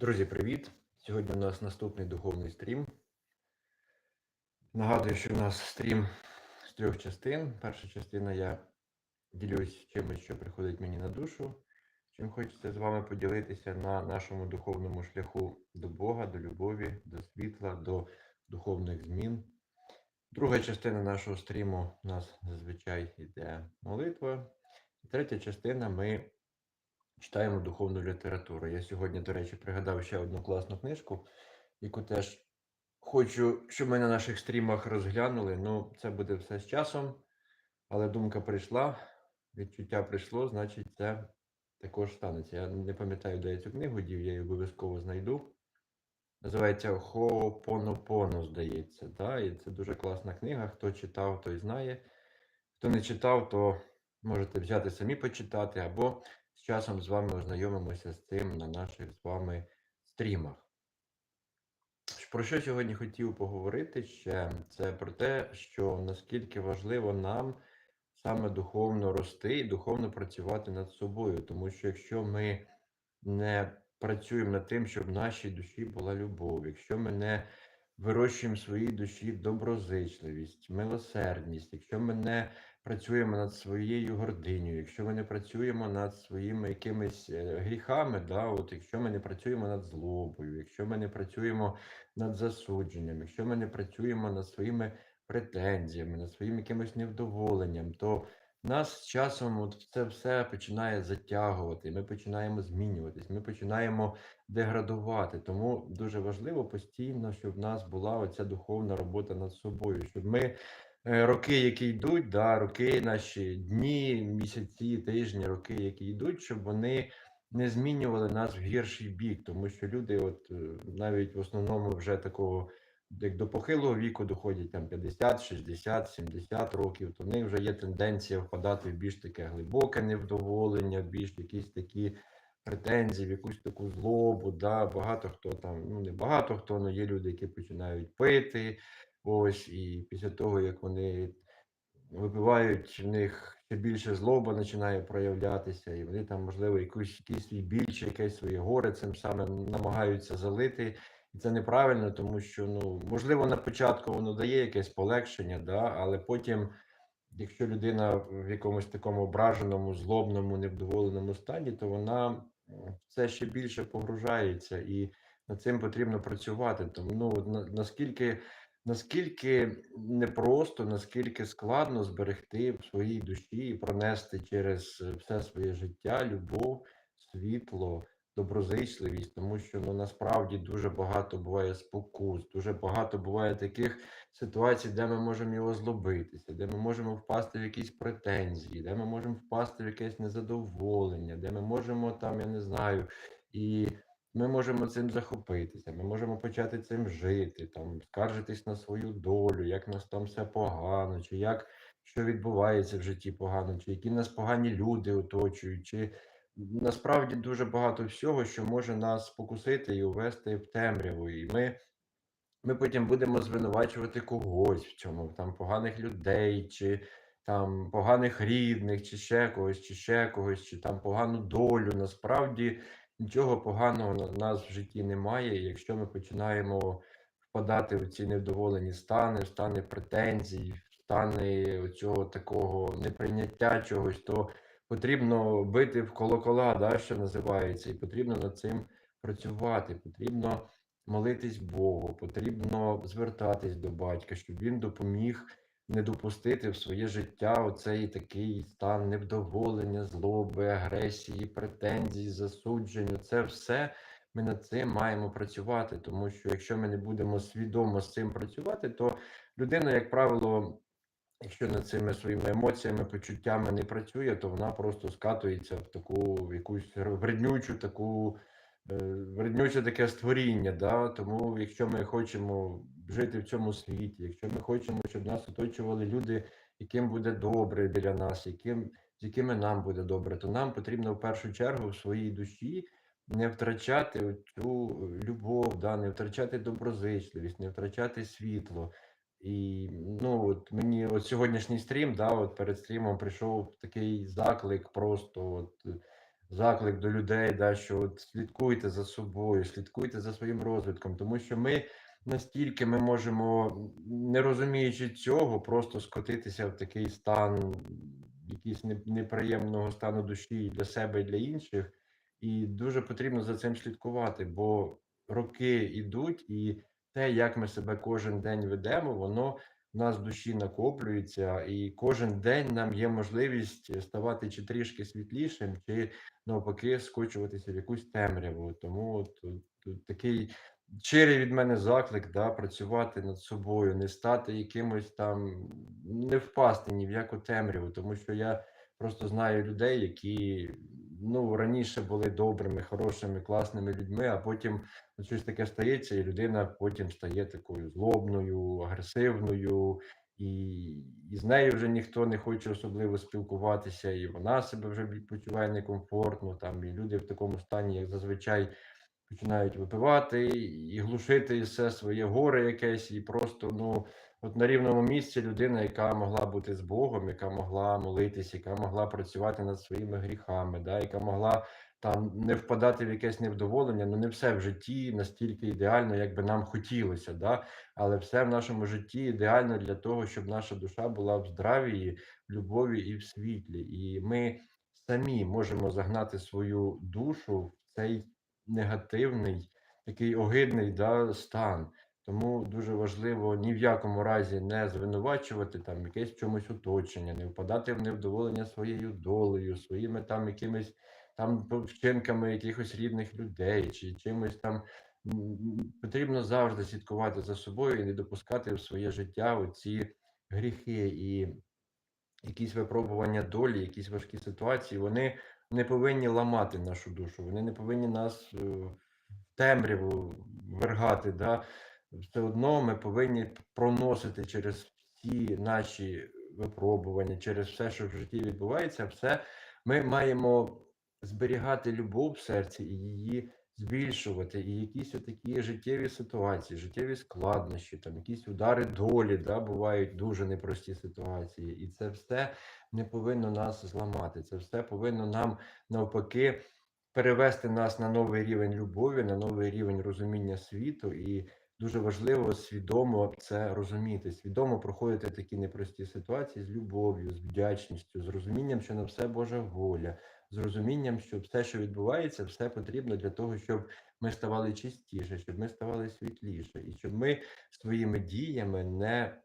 Друзі, привіт! Сьогодні у нас наступний духовний стрім. Нагадую, що у нас стрім з трьох частин. Перша частина я ділюсь чимось, що приходить мені на душу, чим хочеться з вами поділитися на нашому духовному шляху до Бога, до любові, до світла, до духовних змін. Друга частина нашого стріму у нас зазвичай йде молитва. І третя частина ми читаємо духовну літературу. Я сьогодні, до речі, пригадав ще одну класну книжку, яку теж хочу, щоб ми на наших стрімах розглянули. Ну, це буде все з часом, але думка прийшла, відчуття прийшло, значить, це також станеться. Я не пам'ятаю, де я цю книгу дів, я її обов'язково знайду. Називається Хоопонопоно, здається. Да? І це дуже класна книга. Хто читав, той знає. Хто не читав, то можете взяти самі почитати, або з часом з вами ознайомимося з цим на наших з вами стрімах. Про що сьогодні хотів поговорити ще? Це про те, що наскільки важливо нам саме духовно рости і духовно працювати над собою. Тому що якщо ми не працюємо над тим, щоб в нашій душі була любов, якщо ми не вирощуємо в своїй душі доброзичливість, милосердність, якщо ми не працюємо над своєю гординю, якщо ми не працюємо над своїми якимись е, гріхами, да, от якщо ми не працюємо над злобою, якщо ми не працюємо над засудженням, якщо ми не працюємо над своїми претензіями, над своїм якимось невдоволенням, то нас з часом от це все починає затягувати, ми починаємо змінюватись, ми починаємо деградувати. Тому дуже важливо постійно, щоб в нас була оця духовна робота над собою, щоб ми роки, які йдуть, да, роки, наші дні, місяці, тижні, роки, які йдуть, щоб вони не змінювали нас в гірший бік, тому що люди, от е, навіть в основному вже такого як до похилого віку доходять там 50, 60, 70 років, то в них вже є тенденція впадати в більш таке глибоке невдоволення, більш якісь такі претензії, в якусь таку злобу. Да? Багато хто там, ну не багато хто, але є люди, які починають пити. Ось, і після того, як вони випивають, в них ще більше злоба починає проявлятися, і вони там, можливо, якусь якийсь свій більше, якесь своє горе цим самим намагаються залити. І це неправильно, тому що, ну, можливо, на початку воно дає якесь полегшення, да, але потім, якщо людина в якомусь такому ображеному, злобному, невдоволеному стані, то вона все ще більше погружається, і над цим потрібно працювати. Тому ну, на, наскільки наскільки непросто, наскільки складно зберегти в своїй душі і пронести через все своє життя любов, світло доброзичливість, тому що ну насправді дуже багато буває спокус, дуже багато буває таких ситуацій, де ми можемо його злобитися, де ми можемо впасти в якісь претензії, де ми можемо впасти в якесь незадоволення, де ми можемо там, я не знаю, і ми можемо цим захопитися, ми можемо почати цим жити, там скаржитись на свою долю, як нас там все погано, чи як що відбувається в житті погано, чи які нас погані люди оточують, чи насправді дуже багато всього, що може нас спокусити і увести в темряву. І ми ми потім будемо звинувачувати когось в цьому, там поганих людей, чи там поганих рідних, чи ще когось, чи ще когось, чи там погану долю. Насправді нічого поганого на нас в житті немає. Якщо ми починаємо впадати в ці невдоволені стани, в стани претензій, в стани цього такого неприйняття чогось, то потрібно бити в колокола, да, що називається, і потрібно над цим працювати. Потрібно молитись Богу, потрібно звертатись до батька, щоб він допоміг не допустити в своє життя оцей такий стан невдоволення, злоби, агресії, претензій, засуджень. Це все ми над цим маємо працювати, тому що якщо ми не будемо свідомо з цим працювати, то людина, як правило, якщо над цими своїми емоціями, почуттями не працює, то вона просто скатується в таку в якусь вреднючу таку е, таке створіння. Да? Тому, якщо ми хочемо жити в цьому світі, якщо ми хочемо, щоб нас оточували люди, яким буде добре біля нас, яким, з якими нам буде добре, то нам потрібно в першу чергу в своїй душі. Не втрачати цю любов, да, не втрачати доброзичливість, не втрачати світло, і ну от мені от сьогоднішній стрім, да, от перед стрімом прийшов такий заклик, просто от заклик до людей, да, що от слідкуйте за собою, слідкуйте за своїм розвитком, тому що ми настільки ми можемо, не розуміючи цього, просто скотитися в такий стан якийсь неприємного стану душі для себе і для інших. І дуже потрібно за цим слідкувати, бо роки йдуть, і те, як ми себе кожен день ведемо, воно в нас в душі накоплюється, і кожен день нам є можливість ставати чи трішки світлішим, чи навпаки скочуватися в якусь темряву. Тому от, от, от такий щирий від мене заклик, да, працювати над собою, не стати якимось там, не впасти ні в яку темряву, тому що я просто знаю людей, які ну раніше були добрими, хорошими, класними людьми, а потім щось таке стається, і людина потім стає такою злобною, агресивною, і, і з нею вже ніхто не хоче особливо спілкуватися, і вона себе вже почуває некомфортно. Там і люди в такому стані, як зазвичай, починають випивати і глушити все своє горе якесь, і просто ну. От на рівному місці людина, яка могла бути з Богом, яка могла молитись, яка могла працювати над своїми гріхами, да, яка могла там не впадати в якесь невдоволення. Ну не все в житті настільки ідеально, як би нам хотілося, да? але все в нашому житті ідеально для того, щоб наша душа була в здравії, в любові і в світлі. І ми самі можемо загнати свою душу в цей негативний, такий огидний да, стан. Тому дуже важливо ні в якому разі не звинувачувати там якесь чомусь оточення, не впадати в невдоволення своєю долею, своїми там якимись там вчинками якихось рідних людей чи чимось там. Потрібно завжди слідкувати за собою і не допускати в своє життя оці гріхи і якісь випробування долі, якісь важкі ситуації, вони не повинні ламати нашу душу, вони не повинні нас е, в темряву вергати. Да? Все одно ми повинні проносити через всі наші випробування, через все, що в житті відбувається, все ми маємо зберігати любов в серці і її збільшувати. І якісь отакі життєві ситуації, життєві складнощі, там якісь удари долі, да, бувають дуже непрості ситуації. І це все не повинно нас зламати. Це все повинно нам навпаки перевести нас на новий рівень любові, на новий рівень розуміння світу. І дуже важливо свідомо це розуміти, свідомо проходити такі непрості ситуації з любов'ю, з вдячністю, з розумінням, що на все Божа воля, з розумінням, що все, що відбувається, все потрібно для того, щоб ми ставали чистіше, щоб ми ставали світліше, і щоб ми своїми діями не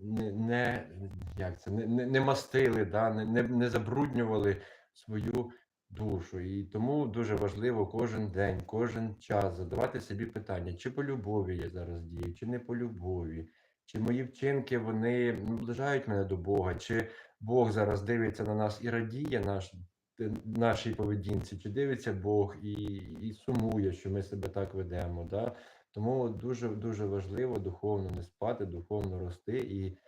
не, не як це не, не, не мастили, да, не, не, не забруднювали свою душу. І тому дуже важливо кожен день, кожен час задавати собі питання, чи по любові я зараз дію, чи не по любові, чи мої вчинки вони наближають мене до Бога, чи Бог зараз дивиться на нас і радіє наш, е, нашій поведінці, чи дивиться Бог і, і сумує, що ми себе так ведемо. Да? Тому дуже дуже важливо духовно не спати, духовно рости і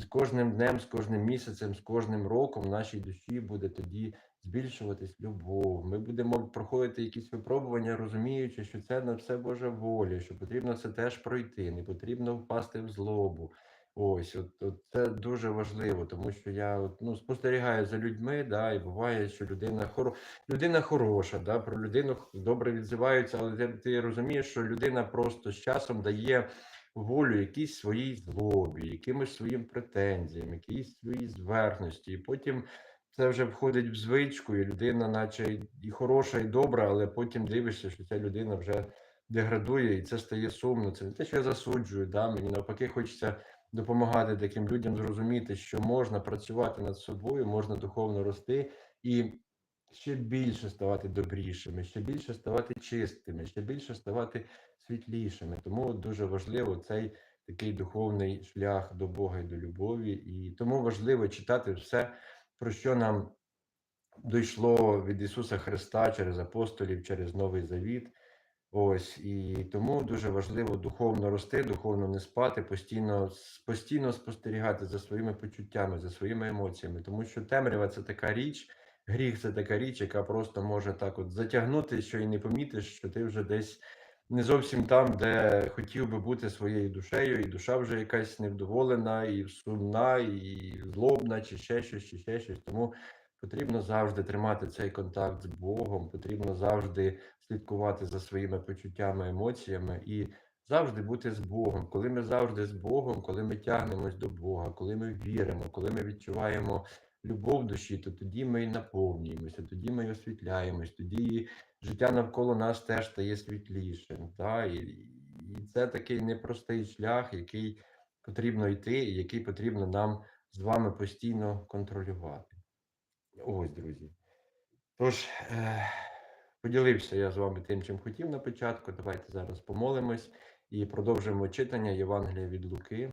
з кожним днем, з кожним місяцем, з кожним роком в нашій душі буде тоді збільшуватись любов. Ми будемо проходити якісь випробування, розуміючи, що це на все Божа воля, що потрібно це теж пройти, не потрібно впасти в злобу. Ось, от, от це дуже важливо, тому що я от, ну, спостерігаю за людьми, да, і буває, що людина хоро... людина хороша, да, про людину добре відзиваються, але ти, ти розумієш, що людина просто з часом дає волю якійсь своїй злобі, якимось своїм претензіям, якійсь своїй зверхності. І потім це вже входить в звичку, і людина, наче і хороша, і добра, але потім дивишся, що ця людина вже деградує, і це стає сумно. Це не те, що я засуджую. Да? Мені навпаки, хочеться допомагати таким людям зрозуміти, що можна працювати над собою, можна духовно рости і ще більше ставати добрішими, ще більше ставати чистими, ще більше ставати світлішими. Тому дуже важливо цей такий духовний шлях до Бога і до любові. І тому важливо читати все, про що нам дійшло від Ісуса Христа через апостолів, через Новий Завіт. Ось і тому дуже важливо духовно рости, духовно не спати, постійно постійно спостерігати за своїми почуттями, за своїми емоціями, тому що темрява це така річ, гріх це така річ, яка просто може так от затягнути, що і не помітиш, що ти вже десь не зовсім там, де хотів би бути своєю душею, і душа вже якась невдоволена, і сумна, і злобна, чи ще щось, чи ще щось. Тому Потрібно завжди тримати цей контакт з Богом, потрібно завжди слідкувати за своїми почуттями, емоціями і завжди бути з Богом. Коли ми завжди з Богом, коли ми тягнемось до Бога, коли ми віримо, коли ми відчуваємо любов душі, то тоді ми і наповнюємося, тоді ми і освітляємось, тоді життя навколо нас теж стає світлішим. Та? І, і це такий непростий шлях, який потрібно йти, і який потрібно нам з вами постійно контролювати. Ось, друзі. Тож, е, поділився я з вами тим, чим хотів на початку. Давайте зараз помолимось і продовжимо читання Євангелія від Луки.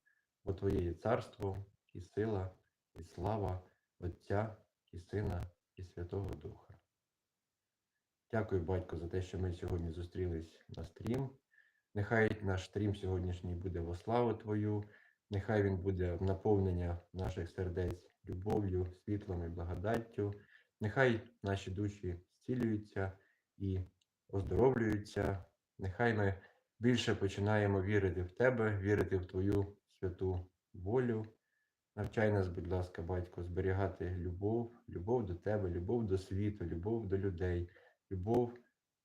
бо Твоє є царство, і сила, і слава Отця і Сина, і Святого Духа. Дякую, батько, за те, що ми сьогодні зустрілись на стрім. Нехай наш стрім сьогоднішній буде во славу Твою, нехай він буде в наповнення наших сердець любов'ю, світлом і благодаттю. Нехай наші душі зцілюються і оздоровлюються. Нехай ми більше починаємо вірити в Тебе, вірити в Твою святу волю. Навчай нас, будь ласка, батько, зберігати любов, любов до Тебе, любов до світу, любов до людей, любов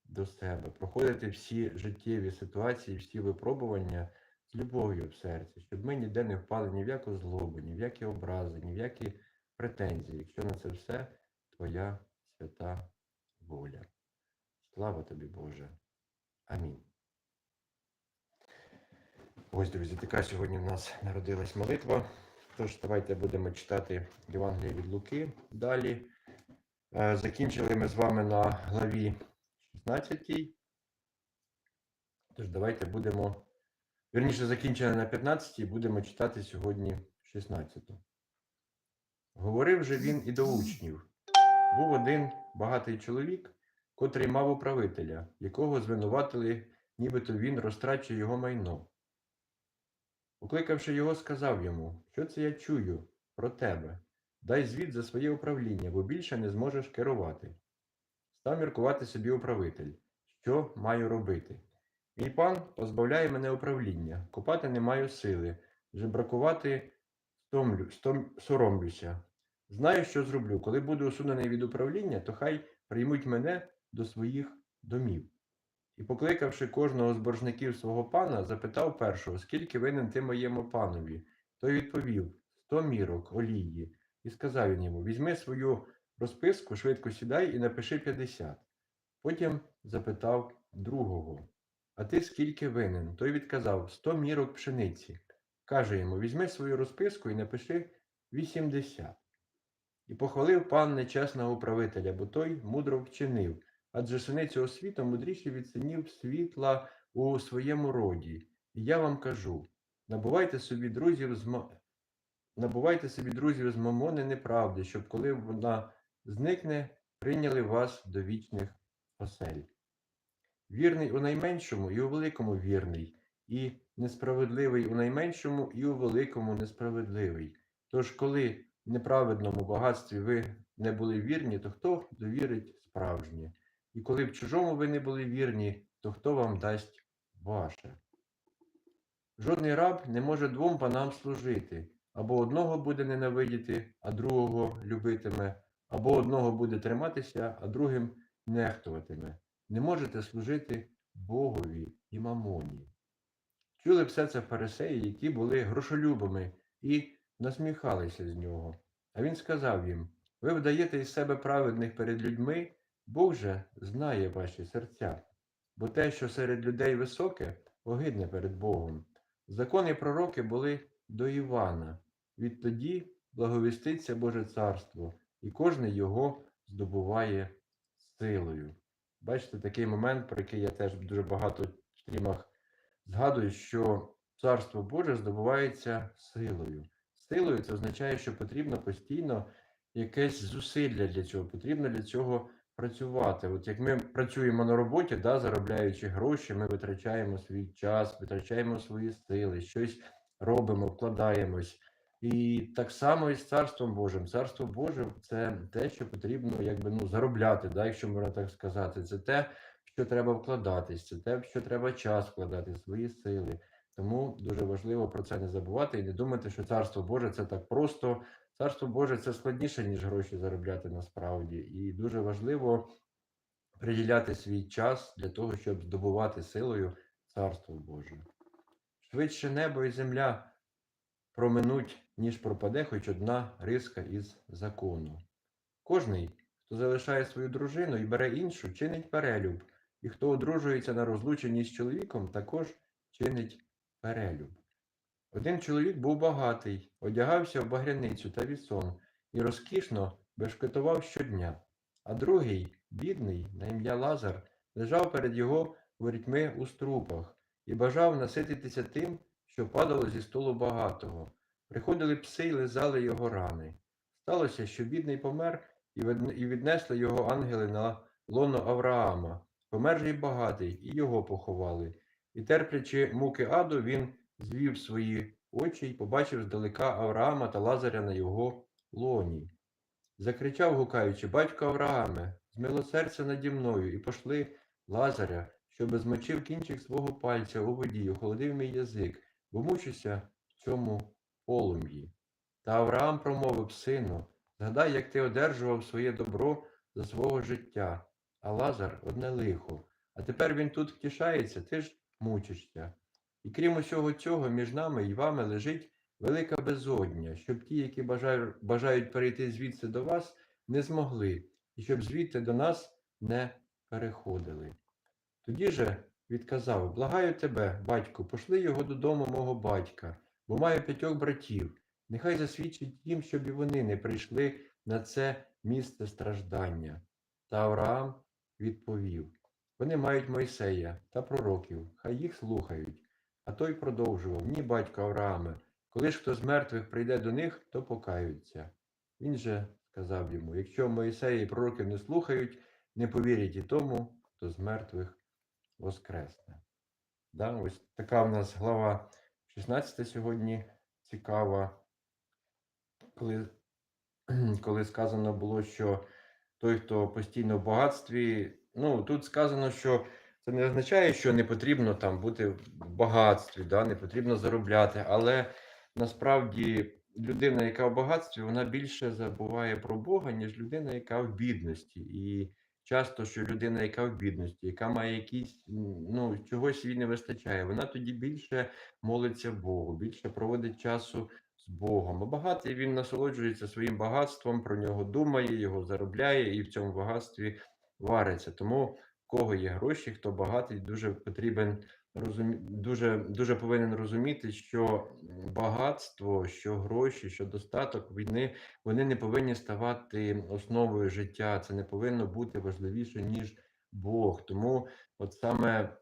до себе, проходити всі життєві ситуації, всі випробування з любов'ю в серці, щоб ми ніде не впали ні в яку злобу, ні в які образи, ні в які претензії, якщо на це все Твоя свята воля. Слава тобі, Боже. Амінь. Ось, друзі, така сьогодні в нас народилась молитва. Тож, давайте будемо читати Євангеліє від Луки далі. Е, Закінчили ми з вами на главі 16. Тож, давайте будемо. Вірніше, закінчили на 15 будемо читати сьогодні 16. Говорив же він і до учнів. Був один багатий чоловік, котрий мав управителя, якого звинуватили, нібито він розтрачує його майно. Покликавши його, сказав йому, що це я чую про тебе. Дай звіт за своє управління, бо більше не зможеш керувати. Став міркувати собі управитель, що маю робити. Мій пан позбавляє мене управління, копати не маю сили, жебракувати стомлю, стом, соромлюся. Знаю, що зроблю. Коли буду усунений від управління, то хай приймуть мене до своїх домів. І, покликавши кожного з боржників свого пана, запитав першого, скільки винен ти моєму панові. Той відповів сто мірок олії, і сказав він йому: Візьми свою розписку, швидко сідай і напиши 50. Потім запитав другого: А ти скільки винен? Той відказав сто мірок пшениці. Каже йому: Візьми свою розписку і напиши 80. І похвалив пан нечесного управителя, бо той мудро вчинив, адже сини цього світу мудріші від синів світла у своєму роді. І я вам кажу: набувайте собі друзів з набувайте собі друзів з мамони неправди, щоб коли вона зникне, прийняли вас до вічних осель. Вірний у найменшому і у великому вірний, і несправедливий у найменшому і у великому несправедливий. Тож, коли в неправедному багатстві ви не були вірні, то хто довірить справжнє? І коли в чужому ви не були вірні, то хто вам дасть ваше? Жодний раб не може двом панам служити, або одного буде ненавидіти, а другого любитиме, або одного буде триматися, а другим нехтуватиме. Не можете служити Богові і мамоні. Чули все це фарисеї, які були грошолюбами і насміхалися з нього. А він сказав їм: Ви вдаєте із себе праведних перед людьми, Бог же знає ваші серця, бо те, що серед людей високе, огидне перед Богом. Закони пророки були до Івана. Відтоді благовіститься Боже царство, і кожен його здобуває силою. Бачите, такий момент, про який я теж дуже багато в стрімах згадую, що Царство Боже здобувається силою. силою, це означає, що потрібно постійно якесь зусилля для цього. Потрібно для цього працювати. От як ми працюємо на роботі, да, заробляючи гроші, ми витрачаємо свій час, витрачаємо свої сили, щось робимо, вкладаємось. І так само і з Царством Божим. Царство Боже це те, що потрібно якби, ну, заробляти, да, якщо можна так сказати. Це те, що треба вкладатись, це те, що треба час вкладати, свої сили. Тому дуже важливо про це не забувати і не думати, що Царство Боже це так просто. Царство Боже це складніше, ніж гроші заробляти насправді. І дуже важливо приділяти свій час для того, щоб здобувати силою Царство Боже. Швидше небо і земля проминуть, ніж пропаде хоч одна риска із закону. Кожний, хто залишає свою дружину і бере іншу, чинить перелюб, і хто одружується на розлученні з чоловіком, також чинить перелюб. Один чоловік був багатий, одягався в багряницю та вісон і розкішно бешкетував щодня, а другий, бідний, на ім'я Лазар, лежав перед його ворітьми у струпах і бажав насититися тим, що падало зі столу багатого. Приходили пси й лизали його рани. Сталося, що бідний помер, і і віднесли його ангели на лоно Авраама. Помер же й багатий, і його поховали. І терплячи муки аду, він звів свої очі й побачив здалека Авраама та Лазаря на його лоні. Закричав, гукаючи, батько Аврааме, змилосердься наді мною, і пошли Лазаря, щоби змочив кінчик свого пальця у воді, охолодив мій язик, бо мучуся в цьому полум'ї. Та Авраам промовив, сину, згадай, як ти одержував своє добро за свого життя, а Лазар одне лихо. А тепер він тут втішається, ти ж мучишся. І крім усього цього, між нами і вами лежить велика безодня, щоб ті, які бажають, перейти звідси до вас, не змогли, і щоб звідти до нас не переходили. Тоді же відказав: Благаю тебе, батьку, пошли його додому мого батька, бо маю п'ятьох братів. Нехай засвідчить їм, щоб і вони не прийшли на це місце страждання. Та Авраам відповів: Вони мають Мойсея та пророків, хай їх слухають. А той продовжував: Ні, батько Аврааме, коли ж хто з мертвих прийде до них, то покаються. Він же сказав йому: Якщо Мойсея і пророків не слухають, не повірять і тому, хто з мертвих воскресне. Да, ось така в нас глава 16 сьогодні цікава, коли, коли сказано було, що той, хто постійно в багатстві, ну тут сказано, що це не означає, що не потрібно там бути в багатстві, да, не потрібно заробляти, але насправді людина, яка в багатстві, вона більше забуває про Бога, ніж людина, яка в бідності. І часто, що людина, яка в бідності, яка має якісь, ну, чогось їй не вистачає, вона тоді більше молиться Богу, більше проводить часу з Богом. А багатий він насолоджується своїм багатством, про нього думає, його заробляє і в цьому багатстві вариться. Тому кого є гроші, хто багатий, дуже потрібен розумі... дуже, дуже повинен розуміти, що багатство, що гроші, що достаток вони, вони не повинні ставати основою життя. Це не повинно бути важливіше, ніж Бог. Тому от саме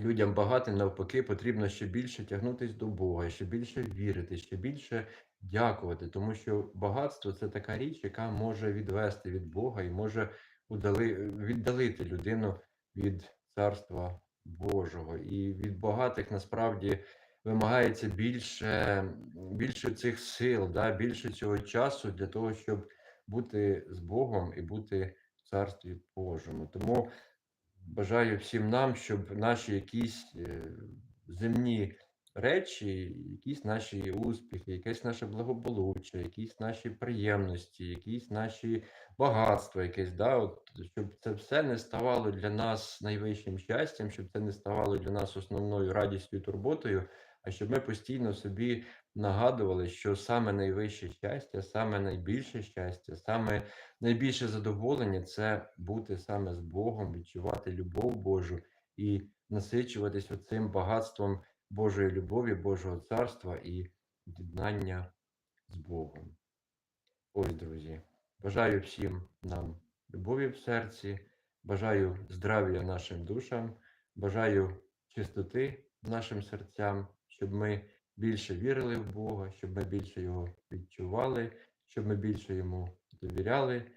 людям багатим навпаки потрібно ще більше тягнутися до Бога, ще більше вірити, ще більше дякувати, тому що багатство це така річ, яка може відвести від Бога і може віддалити людину від царства Божого. І від багатих насправді вимагається більше, більше цих сил, да, більше цього часу для того, щоб бути з Богом і бути в царстві Божому. Тому бажаю всім нам, щоб наші якісь е, земні речі, якісь наші успіхи, якесь наше благополуччя, якісь наші приємності, якісь наші багатства, якесь, да, от, щоб це все не ставало для нас найвищим щастям, щоб це не ставало для нас основною радістю і турботою, а щоб ми постійно собі нагадували, що саме найвище щастя, саме найбільше щастя, саме найбільше задоволення це бути саме з Богом, відчувати любов Божу і насичуватись оцим багатством Божої любові, Божого царства і єднання з Богом. Ось, друзі, бажаю всім нам любові в серці, бажаю здрав'я нашим душам, бажаю чистоти нашим серцям, щоб ми більше вірили в Бога, щоб ми більше його відчували, щоб ми більше йому довіряли,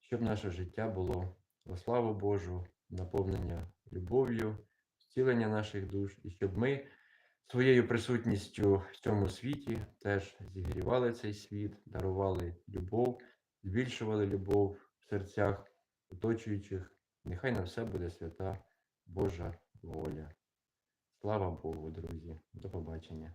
щоб наше життя було во славу Божу, наповнення любов'ю, зцілення наших душ, і щоб ми своєю присутністю в цьому світі теж зігрівали цей світ, дарували любов, збільшували любов в серцях оточуючих. Нехай на все буде свята Божа воля. Слава Богу, друзі. До побачення.